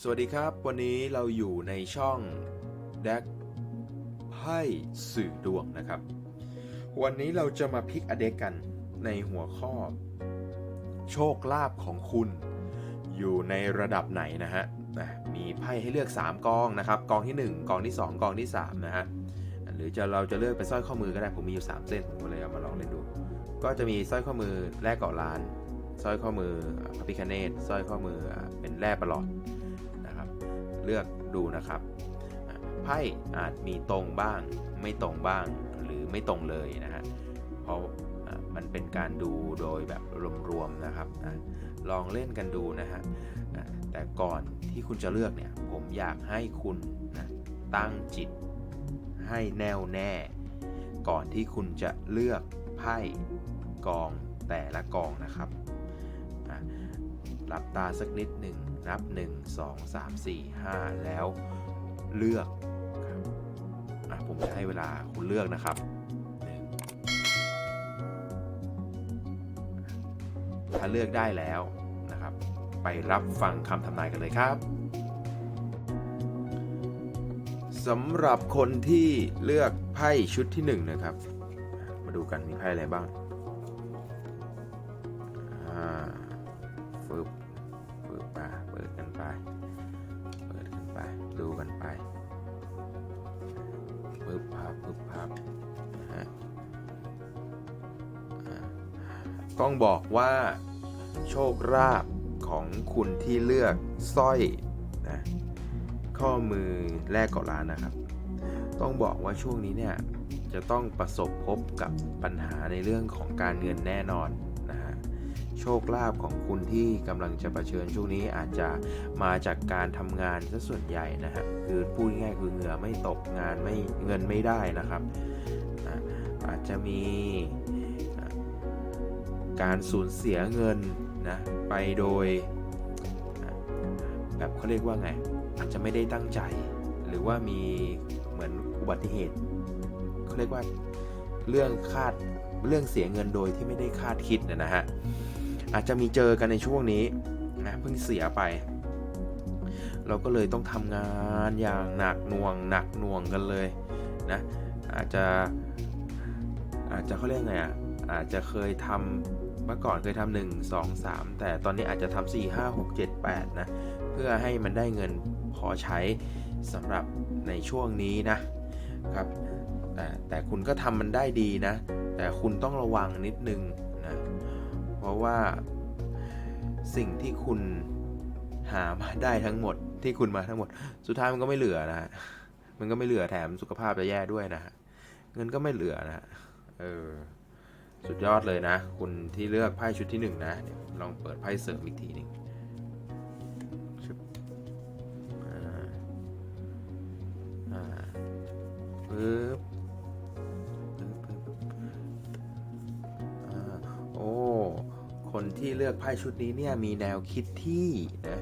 สวัสดีครับ วันนี้เราอยู่ในช่องแดกไพ่สื่อดวงนะครับ วันนี้เราจะมาพิกอเด็กกันในหัวข้อ โชคลาภของคุณ อยู่ในระดับไหนนะฮะนะมีไพ่ให้เลือก 3กองนะครับกองที่ 1กองที่ 2กองที่3นะฮะหรือจะเราจะเลือกเป็นสร้อยข้อมือก็ได้ผมมีอยู่ 3 เส้นผมก็เลยเอามาลองเล่นดู ก็จะมีสร้อยข้อมือแร่เกาะล้านสร้อยข้อมือพระพิคเนตสร้อยข้อมือเป็นแร่ประหลอด เลือกดูนะครับไพ่อาจมีตรงบ้าง ไม่ตรงบ้างหรือไม่ตรงเลยนะฮะเพราะมันเป็นการดูโดยแบบรวมๆนะครับอะลองเล่นกันดูนะฮะแต่ก่อนที่คุณจะเลือกเนี่ยผมอยากให้คุณนะตั้งจิตให้แน่วแน่ ก่อนที่คุณจะเลือกไพ่กองแต่ละกองนะครับหลับตาสักนิดหนึ่ง นับ 1 2 3 4 5 แล้วเลือกครับอะผมจะให้เวลาคุณเลือกนะครับหนึ่งถ้าเลือกได้แล้วนะครับ ไปรับฟังคำทำนายกันเลยครับสำหรับคนที่เลือกไพ่ชุดที่หนึ่งนะครับ มาดูกันมีไพ่อะไรบ้าง ว่า โชคลาภของคุณที่เลือกสร้อยนะข้อมือแรกเกาะล้านนะครับ ต้องบอกว่าช่วงนี้เนี่ยจะต้องประสบพบกับปัญหาในเรื่องของการเงินแน่นอนนะฮะโชคลาภของคุณที่กำลังจะประเผชิญช่วงนี้อาจจะมาจากการทำงานซะส่วนใหญ่นะฮะคือพูดง่ายคือเหงื่อไม่ตกงานไม่เงินไม่ได้นะครับอะอาจจะมี การสูญเสียเงินนะไปโดยแบบเขาเรียกว่าไงอาจจะไม่ได้ตั้งใจ หรือว่ามีเหมือนอุบัติเหตุเขาเรียกว่าเรื่องคาดเรื่องเสียเงินโดยที่ไม่ได้คาดคิดนะนะฮะอาจจะมีเจอกันในช่วงนี้นะเพิ่งเสียไป เราก็เลยต้องทำงานอย่างหนักหน่วงหนักหน่วงกันเลยนะอาจจะอาจจะเขาเรียกไงอะอาจจะเคยทำ เมื่อก่อนเคยทำหนึ่งสองสามแต่ตอนนี้อาจจะทำสี่ห้าหกเจ็ดแปดนะ เพื่อให้มันได้เงินพอใช้สำหรับในช่วงนี้นะครับแต่แต่คุณก็ทำมันได้ดีนะ แต่คุณต้องระวังนิดนึงนะ เพราะว่าสิ่งที่คุณหามาได้ทั้งหมดที่คุณมาทั้งหมด สุดท้ายมันก็ไม่เหลือนะฮะมันก็ไม่เหลือแถมสุขภาพจะแย่ด้วยนะเงินก็ไม่เหลือนะฮะเออ สุดยอดเลยนะ คุณที่เลือกไพ่ชุดที่หนึ่งนะเดี๋ยวลองเปิดไพ่เสริมอีกทีหนึ่งปึ๊บโอ้ คนที่เลือกไพ่ชุดนี้เนี่ยมีแนวคิดที่นะ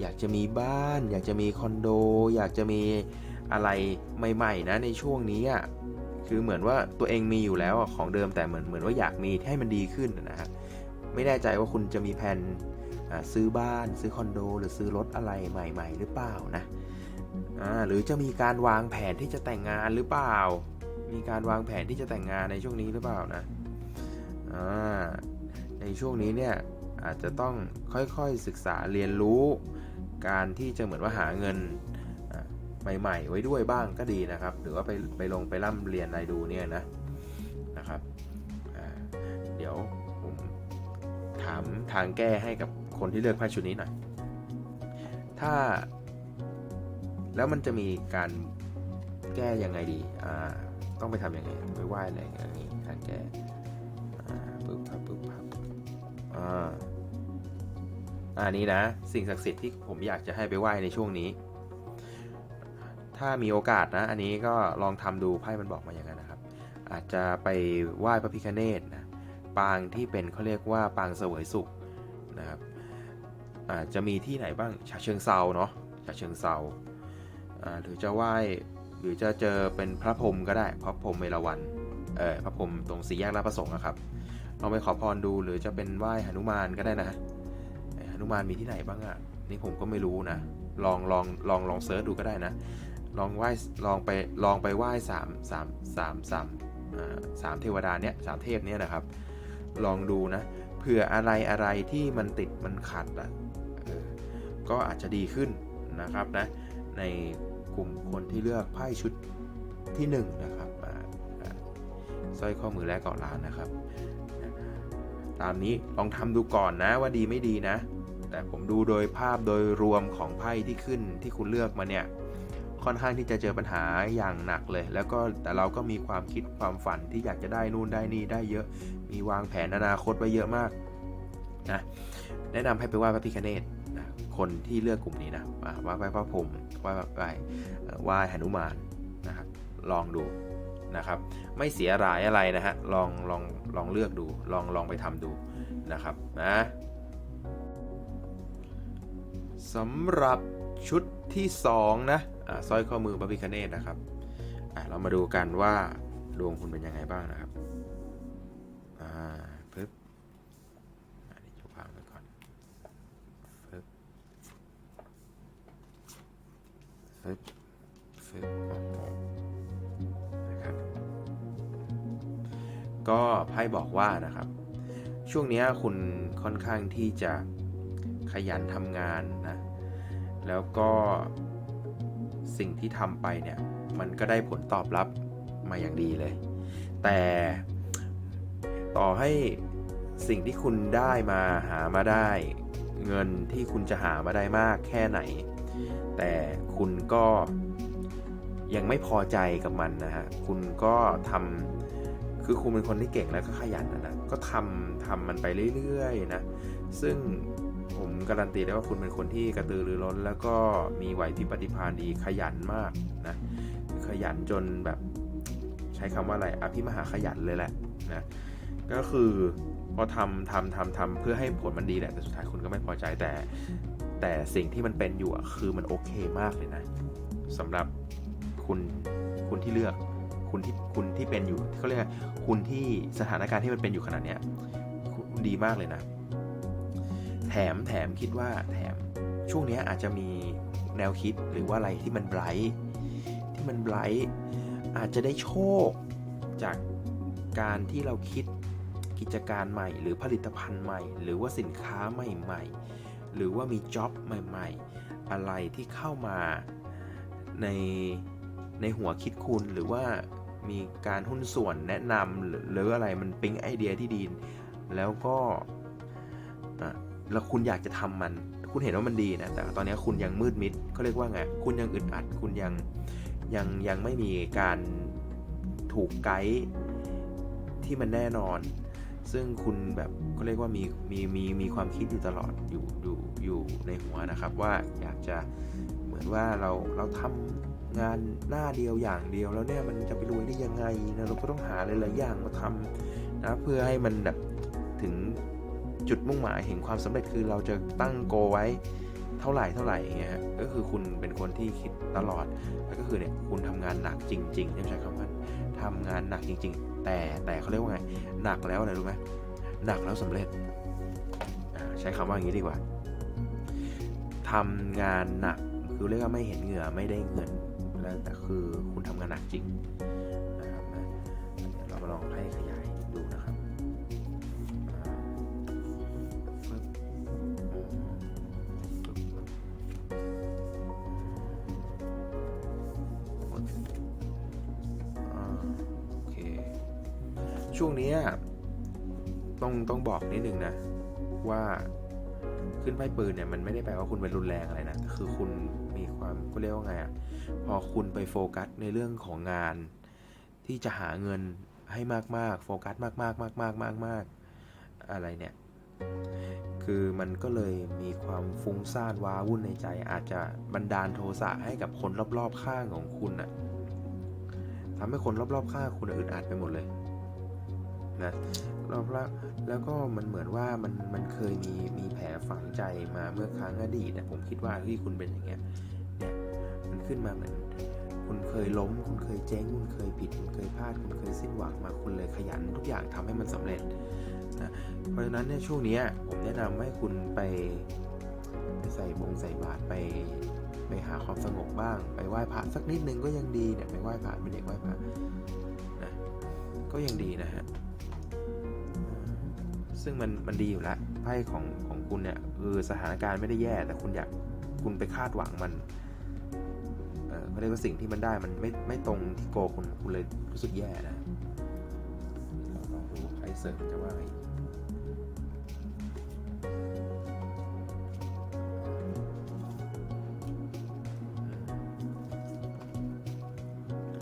อยากจะมีบ้าน อยากจะมีคอนโด อยากจะมีอะไรใหม่ ๆ นะในช่วงนี้อะ คือเหมือนว่าตัวเองมีอยู่แล้วของเดิมแต่เหมือนเหมือนว่าอยากมีให้มันดีขึ้นนะฮะไม่แน่ใจว่าคุณจะมีแผนซื้อบ้าน ซื้อคอนโด หรือซื้อรถอะไรใหม่ ๆ หรือเปล่านะหรือจะมีการวางแผนที่จะแต่งงานหรือเปล่า มีการวางแผนที่จะแต่งงานในช่วงนี้หรือเปล่านะในช่วงนี้เนี่ยอาจจะต้องค่อยๆศึกษาเรียนรู้ การที่จะเหมือนว่าหาเงิน ใหม่ๆ ไว้ด้วยบ้างก็ดีนะครับ หรือว่าไปไปลงไปร่ำเรียนอะไรดูเนี่ยนะนะครับเดี๋ยวผมถามทางแก้ให้กับคนที่เลือกไพ่ชุดนี้หน่อย ถ้า แล้วมันจะมีการแก้ยังไงดีอ่าต้องไปทำยังไงไปไหว้อะไรอย่างนี้การแก้ปึ๊บพับปึ๊บพับอ่าอันนี้นะ สิ่งศักดิ์สิทธิ์ที่ผมอยากจะให้ไปไหว้ในช่วงนี้ ถ้ามีโอกาสนะ อันนี้ก็ลองทำดูไพ่มันบอกมาอย่างนั้นนะครับ อาจจะไปไหว้พระพิฆเนศนะปางที่เป็นเขาเรียกว่าปางเสวยสุขนะครับอาจจะมีที่ไหนบ้างฉะเชิงเซาเนาะฉะเชิงเซาอ่าหรือจะไหว้หรือจะเจอเป็นพระพรหมก็ได้พระพรหมเมรวันเออพระพรหมตรงสี่แยกราชประสงค์นะครับลองไปขอพรดูหรือจะเป็นไหว้หนุมานก็ได้นะหนุมานมีที่ไหนบ้างอะ่ะนี่ผมก็ไม่รู้นะลองลองลองลองเซิร์ชดูก็ได้นะ ลองไหว้ลองไปลองไปไหว้สามสามสามสามสามเทวดาเนี่ยสามเทพเนี่ยนะครับ ลองดูนะเผื่ออะไรอะไรที่มันติดมันขัดอะก็อาจจะดีขึ้นนะครับนะในกลุ่มคนที่เลือกไพ่ชุดที่หนึ่งนะครับสร้อยข้อมือแรกเกาะล้านนะครับ ตามนี้ลองทำดูก่อนนะว่าดีไม่ดีนะ แต่ผมดูโดยภาพโดยรวมของไพ่ที่ขึ้นที่คุณเลือกมาเนี่ย ค่อนข้างที่จะเจอปัญหาอย่างหนักเลย แล้วก็แต่เราก็มีความคิดความฝันที่อยากจะได้นู่นได้นี่ได้เยอะ มีวางแผนอนาคตไว้เยอะมากนะแนะนำให้ไปไหว้พระพิฆเนศนะคนที่เลือกกลุ่มนี้นะอ่าไหว้ไหว้พระพรหมไหว้ไหว้ไหว้หนุมานนะครับลองดูนะครับ ไม่เสียรายอะไรนะฮะลองลองลองเลือกดูลองลองไปทำดูนะครับนะสำหรับชุดที่ 2 นะ สร้อยข้อมือพระพิฆเนศนะครับเรามาดูกันว่าดวงคุณเป็นยังไงบ้างนะครับอ่าปึ๊บอันนี้จะวางไว้ก่อนปึ๊บปึ๊บปึ๊บนะครับก็ไพ่บอกว่านะครับ ช่วงนี้คุณค่อนข้างที่จะขยันทำงานนะ แล้วก็ สิ่งที่ทำไปเนี่ยมันก็ได้ผลตอบรับมาอย่างดีเลย แต่ต่อให้สิ่งที่คุณได้มาหามาได้ เงินที่คุณจะหามาได้มากแค่ไหน แต่คุณก็ยังไม่พอใจกับมันนะฮะคุณก็ทำคือคุณเป็นคนที่เก่งแล้วก็ขยันนะนะก็ทำทำมันไปเรื่อยๆนะซึ่ง ผมการันตีได้ว่าคุณเป็นคนที่กระตือรือร้น แล้วก็มีไหวพริบปฏิภาณดีขยันมากนะขยันจนแบบใช้คำว่าอะไรอภิมหาขยันเลยแหละนะก็คือพอทำทำทำทำเพื่อให้ผลมันดีแหละแต่สุดท้ายคุณก็ไม่พอใจแต่ แต่สิ่งที่มันเป็นอยู่คือมันโอเคมากเลยนะสำหรับคุณคุณที่เลือกคุณที่คุณที่เป็นอยู่เขาเรียกคุณที่สถานการณ์ที่มันเป็นอยู่ขนาดเนี้ยดีมากเลยนะ แถมแถมคิดว่าแถมช่วงนี้อาจจะมีแนวคิดหรือว่าอะไรที่มันไบรท์ที่มันไบรท์อาจจะได้โชคจากการที่เราคิดกิจการใหม่ หรือผลิตภัณฑ์ใหม่ หรือว่าสินค้าใหม่ๆ หรือว่ามีจ็อบใหม่ๆ อะไรที่เข้ามาในในหัวคิดคุณหรือว่ามีการหุ้นส่วนแนะนำหรือหรืออะไรมันปิ๊งไอเดียที่ดีแล้วก็ แล้วคุณอยากจะทำมัน คุณเห็นว่ามันดีนะ แต่ตอนนี้คุณยังมืดมิดเขาเรียกว่าไง คุณยังอึดอัด คุณยังยังยังไม่มีการถูกไกด์ที่มันแน่นอน ซึ่งคุณแบบก็เรียกว่ามีมีมีมีความคิดอยู่ตลอดอยู่อยู่อยู่ในหัวนะครับว่าอยากจะเหมือนว่าเราเราทำงานหน้าเดียวอย่างเดียวแล้วเนี่ยมันจะไปรวยได้ยังไงนะเราก็ต้องหาหลายๆอย่างมาทำนะเพื่อให้มันแบบถึง จุดมุ่งหมายแห่งความสำเร็จคือเราจะตั้งโกไว้เท่าไหร่เท่าไหร่เงี้ยฮะก็คือคุณเป็นคนที่คิดตลอดแล้วก็คือเนี่ยคุณทำงานหนักจริงๆใช่ไหมครับว่าทำงานหนักจริง ๆ แต่แต่เขาเรียกว่าไงหนักแล้วอะไรรู้ไหมหนักแล้วสำเร็จใช้คำว่าอย่างนี้ดีกว่าทำงานหนักคือเรียกว่าไม่เห็นเหงื่อไม่ได้เงินแล้วแต่คือคุณทำงานหนักจริงนะครับเดี๋ยวเรามาลองให้ขย ต้องต้องบอกนิดนึงนะ ว่าขึ้นไพ่ปืนเนี่ยมันไม่ได้แปลว่าคุณเป็นรุนแรงอะไรนะ คือคุณมีความก็เรียกว่าไงอะ่ะพอคุณไปโฟกัสในเรื่องของงาน ที่จะหาเงินให้มากๆ โฟกัสมากๆมากๆมากๆมากอะไรเนี่ย คือมันก็เลยมีความฟุ้งซ่านว้าวุ่นในใจ อาจจะบันดาลโทสะให้กับคนรอบๆข้างของคุณน่ะทำให้คนรอบๆข้างคุณอึดอัดไปหมดเลยนะ รอบละแล้วก็มันเหมือนว่ามันมันเคยมีมีแผลฝังใจมาเมื่อครั้งอดีตนะผมคิดว่าที่คุณเป็นอย่างเงี้ยเนี่ยมันขึ้นมาเหมือนคุณเคยล้ม คุณเคยเจ๊งคุณเคยผิด คุณเคยพลาด คุณเคยสิ้นหวังมาคุณเลยขยันทุกอย่างทำให้มันสำเร็จนะเพราะฉะนั้นเนี่ยช่วงนี้ผมแนะนำให้คุณไปบงใส่บาตรไปไปหาความสงบบ้าง ไปไหว้พระสักนิดนึงก็ยังดีเนี่ยไปไหว้พระเป็นเด็กไหว้พระนะก็ยังดีนะฮะ ซึ่งมันมันดีอยู่แล้วไพ่ของของคุณเนี่ยคือสถานการณ์ไม่ได้แย่ แต่คุณอยากคุณไปคาดหวังมันเออเขาเรียกว่าสิ่งที่มันได้มันไม่ไม่ตรงที่โกคุณคุณเลยรู้สึกแย่นะเราลองดูไพ่เสริมจะว่าไง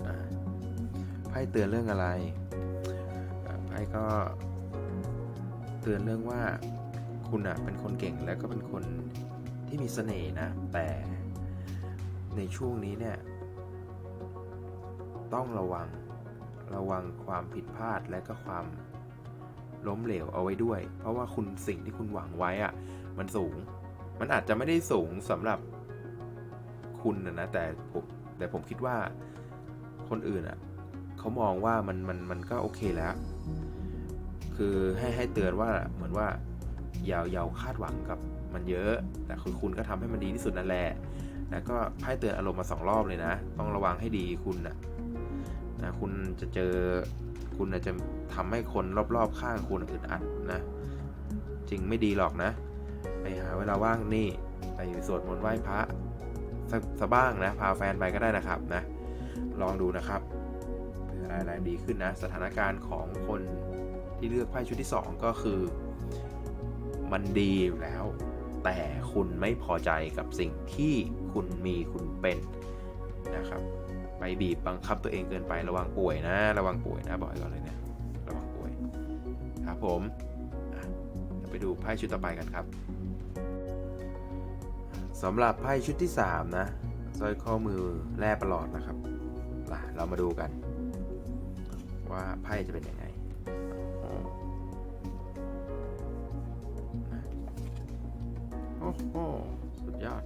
อ่าไพ่เตือนเรื่องอะไรไพ่ก็ เตือนเรื่องว่าคุณอะเป็นคนเก่งแล้วก็เป็นคนที่มีเสน่ห์นะ แต่ในช่วงนี้เนี่ย ต้องระวังระวังความผิดพลาดและก็ความล้มเหลวเอาไว้ด้วย เพราะว่าคุณสิ่งที่คุณหวังไว้อะมันสูง มันอาจจะไม่ได้สูงสำหรับคุณนะนะแต่ผมแต่ผมคิดว่าคนอื่นอะเขามองว่ามันมันมันก็โอเคแล้ว คือให้ให้เตือนว่าเหมือนว่าอย่าอย่าคาดหวังกับมันเยอะ แต่คือคุณก็ทำให้มันดีที่สุดนั่นแหละแล้วก็ไพ่เตือนอารมณ์มาสองรอบเลยนะ ต้องระวังให้ดีคุณนะนะคุณจะเจอคุณจะทำให้คนรอบๆข้างคุณอึดอัดนะจริงไม่ดีหรอกนะ ไปหาเวลาว่างนี่ไปสวดมนต์ไหว้พระสสบ้างนะพาแฟนไปก็ได้นะครับนะลองดูนะครับเผื่ออะไรอะไรดีขึ้นนะ สถานการณ์ของคน ที่เลือกไพ่ชุดที่ 2 ก็คือ มันดีอยู่แล้ว แต่คุณไม่พอใจกับสิ่งที่คุณมีคุณเป็นนะครับ ไปบีบบังคับตัวเองเกินไประวังป่วยนะ ระวังป่วยนะบอกก่อนเลยนะระวังป่วยครับผมเดี๋ยวไปดูไพ่ชุดต่อไปกันครับสำหรับไพ่ชุดที่ 3 นะสร้อยข้อมือแร่ประหลอดนะครับล่ะเรามาดูกัน ว่าไพ่จะเป็นยังไง โอ้สุดยอด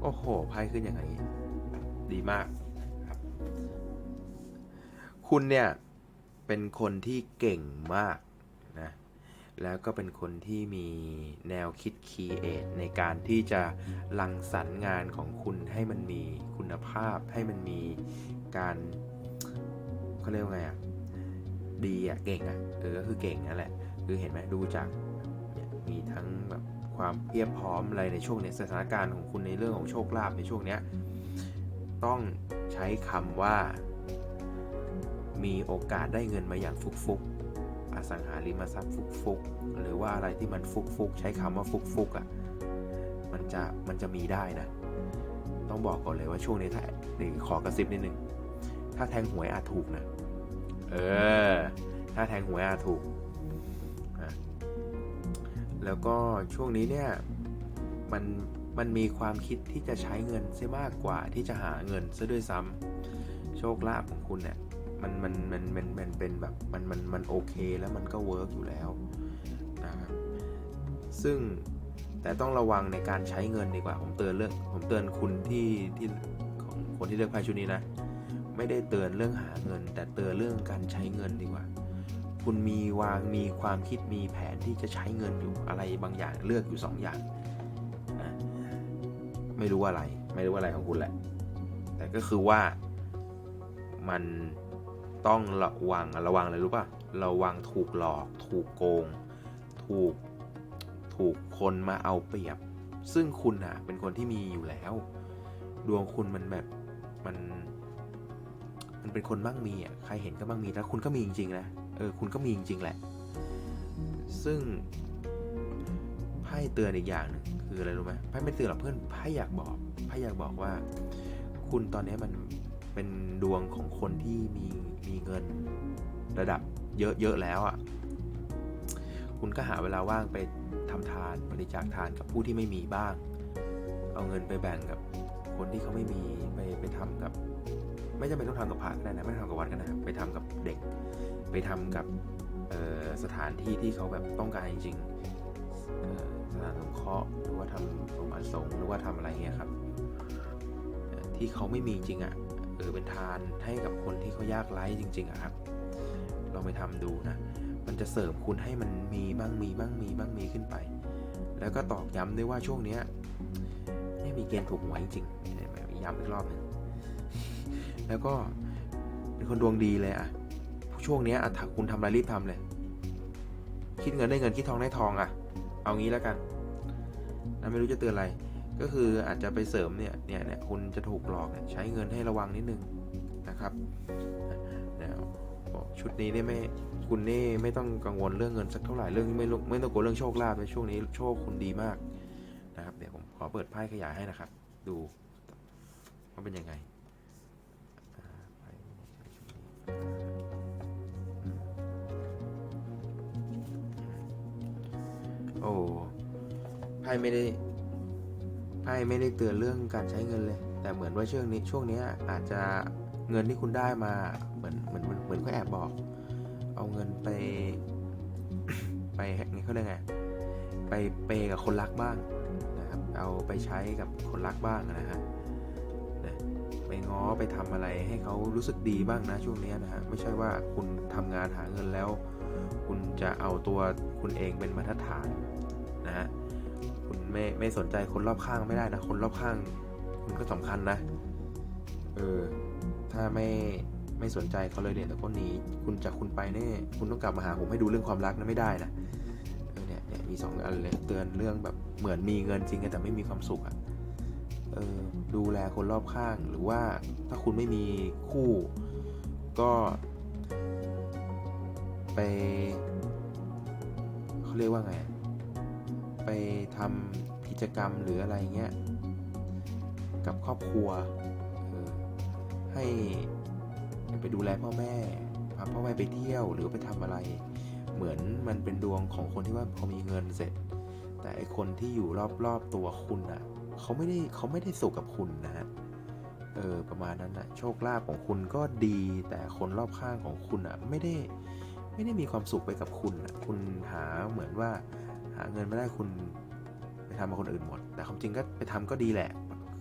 โอ้โหไพ่ขึ้นอย่างไงดีมากครับ คุณเนี่ย เป็นคนที่เก่งมากนะ แล้วก็เป็นคนที่มีแนวคิดคีเอทในการที่จะรังสรรค์งานของคุณให้มันมีคุณภาพให้มันมีการเขาเรียกว่าไงอะ ดีอะเก่งอะเออก็คือเก่งนั่นแหละ คือเห็นไหมดูจากมีทั้งแบบความเพียบพร้อมอะไรในช่วงเนี้ยสถานการณ์ของคุณในเรื่องของโชคลาภในช่วงเนี้ยต้องใช้คำว่า มีโอกาสได้เงินมาอย่างฟุกๆอสังหาริมทรัพย์ฟุกๆหรือว่าอะไรที่มันฟุกๆใช้คำว่าฟุกๆอะมันจะมันจะมีได้นะ ต้องบอกก่อนเลยว่าช่วงนี้ถ้าเดี๋ยวขอกระซิบนิดนึงถ้าแทงหวยอาจถูกนะ เออ ถ้าแทงหวยอาถูก แล้วก็ช่วงนี้เนี่ย มัน มันมีความคิดที่จะใช้เงินเสียมากกว่าที่จะหาเงินซะด้วยซ้ำโชคลาภของคุณเนี่ยมันมันมันมันมันเป็นแบบมันมันมันโอเคแล้วมันก็เวิร์กอยู่แล้วนะครับซึ่งแต่ต้องระวังในการใช้เงินดีกว่า ผมเตือนเรื่องผมเตือนคุณที่ที่ของคนที่เลือกไพ่ชุดนี้นะ ไม่ได้เตือนเรื่องหาเงิน แต่เตือนเรื่องการใช้เงินดีกว่า คุณมีวางมีความคิดมีแผนที่จะใช้เงินอยู่อะไรบางอย่างเลือกอยู่สองอย่างนะไม่รู้อะไร ไม่รู้อะไรของคุณแหละ แต่ก็คือว่ามันต้องระวังระวังอะไรรู้ป่ะระวังถูกหลอกถูกโกง ถูกถูกคนมาเอาเปรียบ ซึ่งคุณอะเป็นคนที่มีอยู่แล้ว ดวงคุณมันแบบมัน มันเป็นคนมั่งมีอะใครเห็นก็มั่งมีแล้วคุณก็มีจริงๆนะเออคุณก็มีจริงๆแหละ ซึ่งไพ่เตือนอีกอย่างหนึ่งคืออะไรรู้ไหมไพ่ไม่เตือนหรอกเพื่อนไพ่อยากบอกไพ่อยากบอกว่า คุณตอนนี้มันเป็นดวงของคนที่มีมีเงินระดับเยอะๆแล้วอะ คุณก็หาเวลาว่างไปทำทานบริจาคทานกับผู้ที่ไม่มีบ้าง เอาเงินไปแบ่งกับคนที่เขาไม่มีไปไปทำกับ ไม่จำเป็นต้องทำกับพระก็ได้นะ ไม่ทำกับวัดก็ได้นะไปทำกับเด็ก ไปทำกับสถานที่ที่เขาแบบต้องการจริงๆสถานสงเคราะห์หรือว่าทำโรงพยาบาลสงหรือว่าทำอะไรเงี้ยครับ ที่เขาไม่มีจริงอะ่ะเออเป็นทานให้กับคนที่เขายากไร้จริงๆอะครับลองไปทำดูนะ มันจะเสริมคุณให้มันมีบ้างมีบ้างมีบ้างมีขึ้นไป แล้วก็ตอกย้ำด้วยว่าช่วงเนี้ยไม่มีเกณฑ์ถูกหวยจริงๆเนี่ยย้ำอีกรอบหนึ่ง แล้วก็เป็นคนดวงดีเลยอะช่วงนี้อะถ้าคุณทำอะไรรีบทำเลย คิดเงินได้เงินคิดทองได้ทองอะเอางี้แล้วกันนะไม่รู้จะเตือนอะไร ก็คืออาจจะไปเสริมเนี่ยเนี่ยเนี่ยคุณจะถูกหลอกเนี่ยใช้เงินให้ระวังนิดนึงนะครับชุดนี้เนี่ยไม่คุณนี่ไม่ต้องกังวลเรื่องเงินสักเท่าไหร่เรื่องไม่ต้องไม่ต้องกลัวเรื่องโชคลาภในช่วงนี้โชคคุณดีมากนะครับเดี๋ยวผมขอเปิดไพ่ขยายให้นะครับ ดูว่าเป็นยังไง พ่ไม่ได้ไพ่ไม่ได้เตือนเรื่องการใช้เงินเลย แต่เหมือนว่าช่วงนี้ช่วงนี้อาจจะเงินที่คุณได้มาเหมือนเหมือนเหมือนเขาแอบบอก เอาเงินไป ไปนี่เขาเรียกไงไปเปย์กับคนรักบ้างนะครับ เอาไปใช้กับคนรักบ้างนะฮะไปง้อไปทำอะไรให้เขารู้สึกดีบ้างนะช่วงนี้นะฮะไม่ใช่ว่าคุณทำงานหาเงินแล้ว คุณจะเอาตัวคุณเองเป็นมาตรฐานนะฮะ คุณไม่ไม่สนใจคนรอบข้างไม่ได้นะ คนรอบข้าง คุณก็สำคัญนะ เออ ถ้าไม่ไม่สนใจเขาเลยเนี่ยแต่ก็หนีคุณจากคุณไปแน่คุณต้องกลับมาหาผมให้ดูเรื่องความรักนะไม่ได้นะเออเนี่ยเนี่ยมีสองอันเลยเตือนเรื่องแบบเหมือนมีเงินจริงแต่ไม่มีความสุขอะ่ะเออดูแลคนรอบข้างหรือว่าถ้าคุณไม่มีคู่ก็ไปเขาเรียกว่าไง ไปทำกิจกรรมหรืออะไรเงี้ยกับครอบครัวให้ไปดูแลพ่อแม่พาพ่อแม่ไปเที่ยวหรือไปทำอะไร เหมือนมันเป็นดวงของคนที่ว่าพอมีเงินเสร็จ แต่ไอคนที่อยู่รอบๆตัวคุณอะเขาไม่ได้เขาไม่ได้สุขกับคุณนะฮะเออประมาณนั้นนะโชคลาภของคุณก็ดี แต่คนรอบข้างของคุณอะไม่ได้ไม่ได้มีความสุขไปกับคุณอะคุณหาเหมือนว่า หาเงินไม่ได้คุณไปทำกับคนอื่นหมด แต่ความจริงก็ไปทำก็ดีแหละ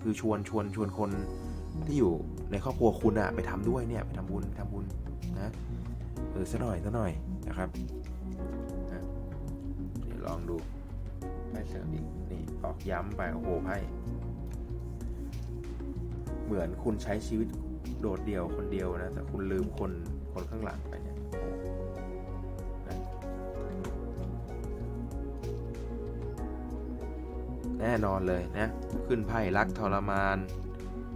คือชวนชวนชวนคนที่อยู่ในครอบครัวคุณอะไปทำด้วยเนี่ยไปทำบุญไปทำบุญนะเออซะหน่อยซะหน่อยนะครับนะเดี๋ยวลองดูไพ่เสริมอีกนี่ออกย้ำไปโอ้โหไพ่เหมือนคุณใช้ชีวิตโดดเดี่ยวคนเดียวนะแต่คุณลืมคนคนข้างหลังไป แน่นอนเลยนะ ขึ้นไพ่รักทรมาน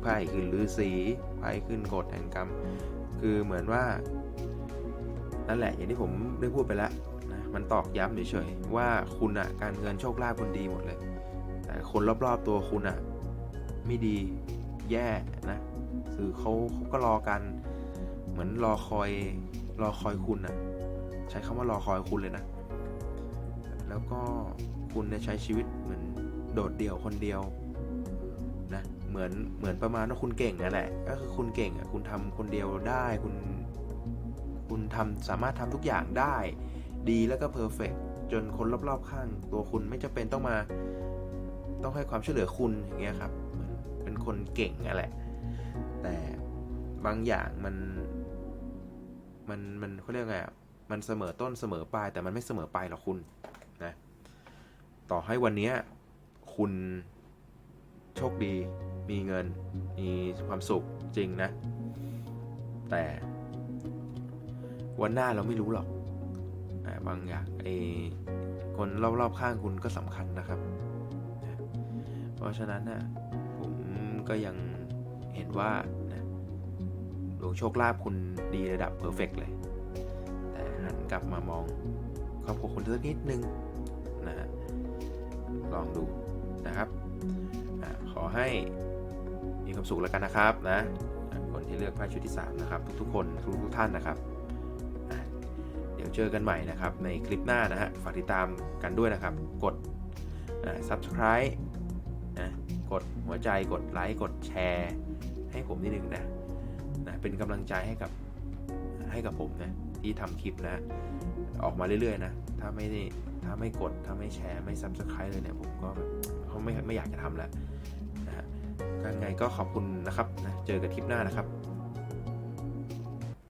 ไพ่ขึ้นฤาษีไพ่ขึ้นกฎแห่งกรรม คือเหมือนว่า นั่นแหละอย่างที่ผมได้พูดไปแล้วนะมันตอกย้ำเฉยๆว่าคุณอะการเงินโชคลาภคุณดีหมดเลย แต่คนรอบๆตัวคุณอะไม่ดีแย่นะคือเขาเขาก็รอกันเหมือนรอคอยรอคอยคุณอะใช้คำว่ารอคอยคุณเลยนะ แล้วก็คุณเนี่ยใช้ชีวิต โดดเดี่ยวคนเดียวนะเหมือนเหมือนประมาณว่าคุณเก่งนั่นแหละก็คือคุณเก่งอะคุณทำคนเดียวได้คุณ คุณทำสามารถทำทุกอย่างได้ ดีแล้วก็เพอร์เฟกจนคนรอบๆข้าง ตัวคุณไม่จำเป็นต้องมา ต้องให้ความช่วยเหลือคุณอย่างเงี้ยครับเหมือนเป็นคนเก่งนั่นแหละ แต่บางอย่างมัน มันมันเขาเรียกไงอะมันเสมอต้นเสมอปลายแต่มันไม่เสมอปลายหรอกคุณนะต่อให้วันเนี้ย คุณโชคดี มีเงิน มีความสุขจริงนะ แต่วันหน้าเราไม่รู้หรอกบางอย่างไอ้คนรอบๆข้างคุณก็สำคัญนะครับ เพราะฉะนั้นนะผมก็ยังเห็นว่านะดวงโชคลาภคุณดีระดับเพอร์เฟกเลย แต่หันกลับมามองครอบครัวคุณสักนิดนึงนะลองดู นะครับอขอให้มีความสุขแล้วกันนะครับนะคนที่เลือกไพ่ชุดที่ 3 นะครับ ทุกๆคนทุกทุกๆท่านนะครับเดี๋ยวเจอกันใหม่นะครับ ในคลิปหน้านะฮะฝากติดตามกันด้วยนะครับ กด subscribe นะกดหัวใจกดไลค์กดแชร์ให้ผมนิดนึงนะนะเป็นกำลังใจให้กับให้กับผมนะที่ทำคลิปนะ ออกมาเรื่อยๆนะ ถ้าไม่ถ้าไม่กดถ้าไม่แชร์ไม่ซับสไครต์เลยเนี่ยผมก็แบบ เขาไม่ไม่อยากจะทำแล้วนะฮะกางไงก็ขอบคุณนะครับนะเจอกันคลิปหน้านะครับ